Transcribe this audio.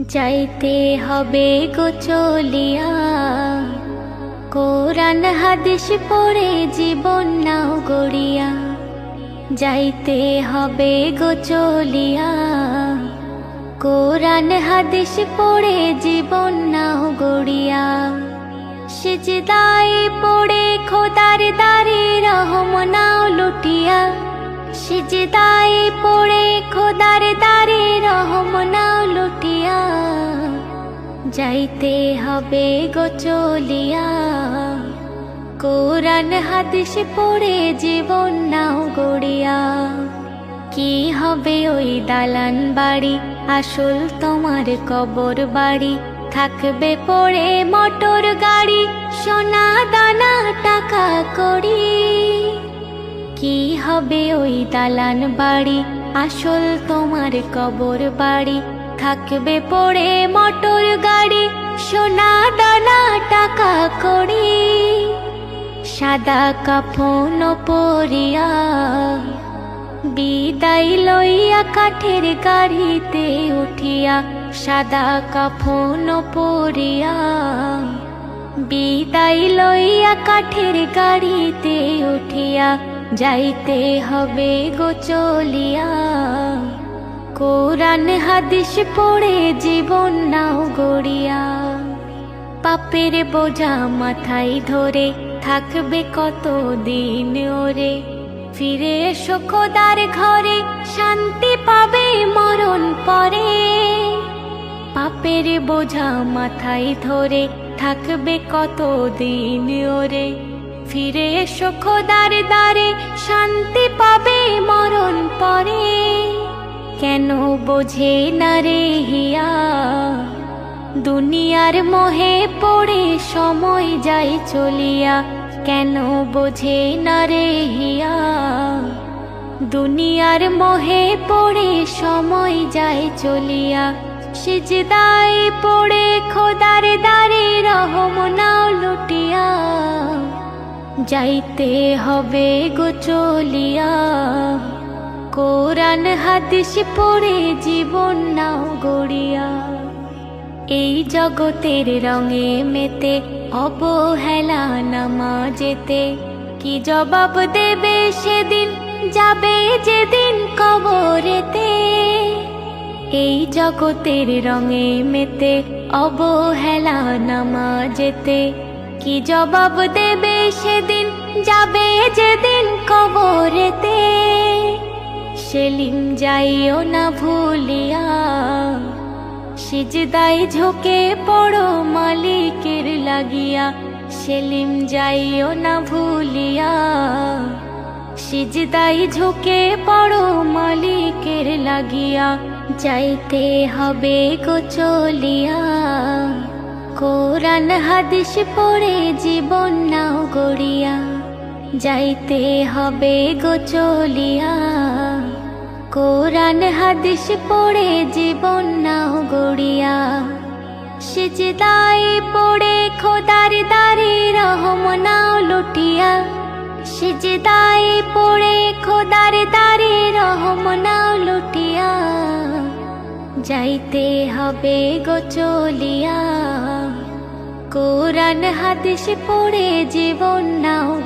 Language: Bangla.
যাইতে হবে গো চলিয়া। কোরআন হাদিস পড়ে জীবন নাও গড়িয়া। যাইতে হবে গো চলিয়া। কোরআন হাদিস পড়ে জীবন নাও গড়িয়া। সিজদাই পড়ে খোদার দারে রহম নাও লুটিয়া। সিজদাই পড়ে খোদার দারে রহম নাও যাইতে হবে গো চলিয়া। কোরআন হাদিস পড়ে জীবন নাও গড়িয়া। কি হবে ওই দালান বাড়ি? আসল তোমার কবর বাড়ি। থাকবে পড়ে মোটর গাড়ি। সোনা দানা টাকা করি কি হবে ওই দালান বাড়ি? আসল তোমার কবর বাড়ি। থাকবে পড়ে মোটর গাড়ি, সোনা দানা, টাকা করি সাদা কাফন পরিয়া বিদায় লইয়া কাঠের গাড়িতে উঠিয়া সাদা কাফন পরিয়া বিদায় লইয়া কাঠের গাড়িতে উঠিয়া যাইতে হবে গো চলিয়া। কোরআন হাদিস পড়ে জীবন নাও গড়িয়া। পাপের বোঝা মাথায় ধরে থাকবে কত দিন ওরে। ফিরে এসো ঘরে, শান্তি পাবে মরণ পরে। পাপের বোঝা মাথায় ধরে থাকবে কত দিন ওরে। ফিরে এসো দ্বারে, শান্তি পাবে মরণ পরে। কেন বোঝে না রে হিয়া? দুনিয়ার মোহে পড়ে সময় যায় চলিয়া, কেন বোঝে না রে হিয়া? দুনিয়ার মোহে পড়ে সময় যায় চলিয়া সিজদাই পড়ে খোদার দারে রহম নাও লুটিয়া। যাইতে হবে গো চলিয়া। কোরআন হাদিস পড়ে জীবন নাও গড়িয়া। এই জগতের রঙে মেতে অবহেলা নামা যেতে কি জবাব দেবে সেদিন, যাবে যেদিন কবরেতে। এই জগতের রঙে মেতে অবহেলা নামা যেতে কি জবাব দেবে সেদিন, যাবে যেদিন কবরেতে সেলিম যাইও না ভুলিয়া। সিজদাই ঝোকে পড়ো মালিকের লাগিয়া। সেলিম যাইও না ভুলিয়া। সিজদাই ঝোকে পড়ো মালিকের লাগিয়া। যাইতে হবে গো চলিয়া। কোরআন হাদিস পড়ে জীবন নাও গড়িয়া। যাইতে হবে গো চলিয়া। কোরআন হাদিস পড়ে জীবন নাও গড়িয়া। সিজদাই পড়ে খোদার দারে রহম নাও লুটিয়া। সিজদাই পড়ে খোদার দারে রহম নাও লুটিয়া। যাইতে হবে গো চলিয়া। কোরআন হাদিস পড়ে জীবন নাও